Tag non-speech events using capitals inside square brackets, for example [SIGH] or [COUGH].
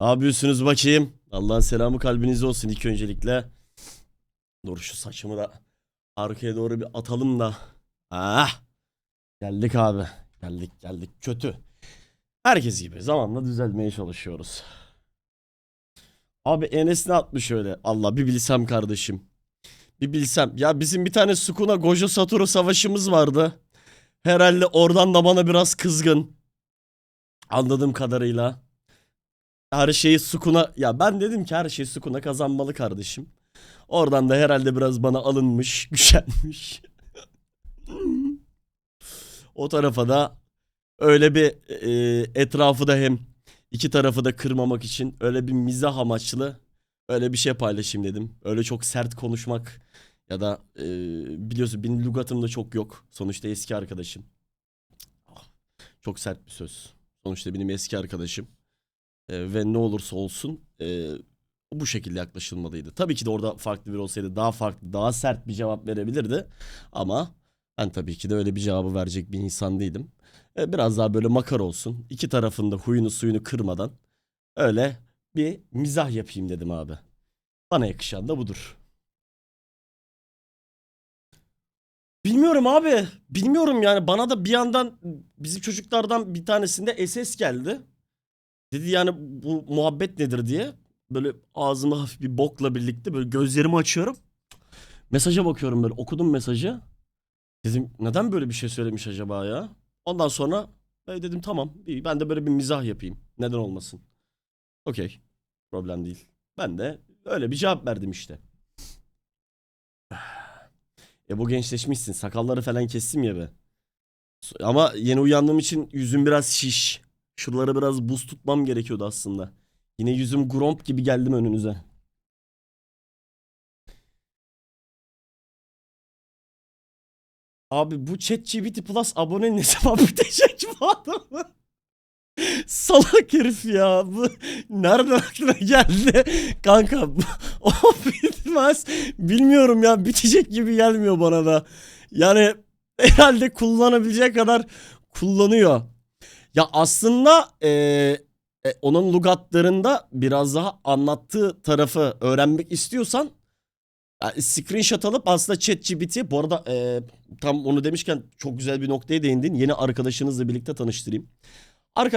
Yapıyorsunuz bakayım? Allah'ın selamı kalbinizde olsun ilk öncelikle. Dur şu saçımı da arkaya doğru bir atalım da. Ah! Geldik abi. Geldik geldik. Kötü. Herkes gibi zamanla düzelmeye çalışıyoruz. Abi Enes ne atmış öyle? Allah bir bilsem kardeşim. Bir bilsem. Ya bizim bir tane Sukuna Gojo Satoru savaşımız vardı. Herhalde oradan da bana biraz kızgın. Anladığım kadarıyla. Her şeyi Sukuna... Ya ben dedim ki her şey Sukuna kazanmalı kardeşim. Oradan da herhalde biraz bana alınmış, [LAUGHS] gücenmiş. o tarafa da öyle bir e, etrafı da hem iki tarafı da kırmamak için öyle bir mizah amaçlı öyle bir şey paylaşayım dedim. Öyle çok sert konuşmak ya da e, biliyorsun benim lügatım da çok yok. Sonuçta eski arkadaşım. Ah, Çok sert bir söz. Sonuçta benim eski arkadaşım. E, ve ne olursa olsun e, bu şekilde yaklaşılmalıydı. Tabii ki de orada farklı biri olsaydı daha farklı, daha sert bir cevap verebilirdi. Ama ben tabii ki de öyle bir cevabı verecek bir insan değilim. E, biraz daha böyle makar olsun. İki tarafında huyunu suyunu kırmadan öyle bir mizah yapayım dedim abi. Bana yakışan da budur. Bilmiyorum abi. Bilmiyorum yani bana da bir yandan bizim çocuklardan bir tanesinde SS geldi. Dedi yani bu muhabbet nedir diye. Böyle ağzıma hafif bir bokla birlikte böyle gözlerimi açıyorum. Mesaja bakıyorum böyle okudum mesajı. Dedim neden böyle bir şey söylemiş acaba ya? Ondan sonra e, dedim tamam iyi, ben de böyle bir mizah yapayım. Neden olmasın? Okey. Problem değil. Ben de öyle bir cevap verdim işte. [SIGHS] E bu gençleşmişsin. Sakalları falan kestim ya be. Ama yeni uyandığım için yüzüm biraz şiş. Şuraları biraz buz tutmam gerekiyordu aslında. Yine yüzüm gromp gibi geldim önünüze. Abi bu ChatGPT Plus abone ne zaman [LAUGHS] bitecek bu adamı? Salak herif ya. Bu nereden aklına geldi? Kanka [LAUGHS] o bitmez. Bilmiyorum ya bitecek gibi gelmiyor bana da. Yani herhalde kullanabilecek kadar kullanıyor. Ya aslında eee, e, onun lugatlarında biraz daha anlattığı tarafı öğrenmek istiyorsan ya, screenshot alıp aslında ChatGPT bu arada eee, tam onu demişken çok güzel bir noktaya değindin. Yeni arkadaşınızla birlikte tanıştırayım. Arkadaşlar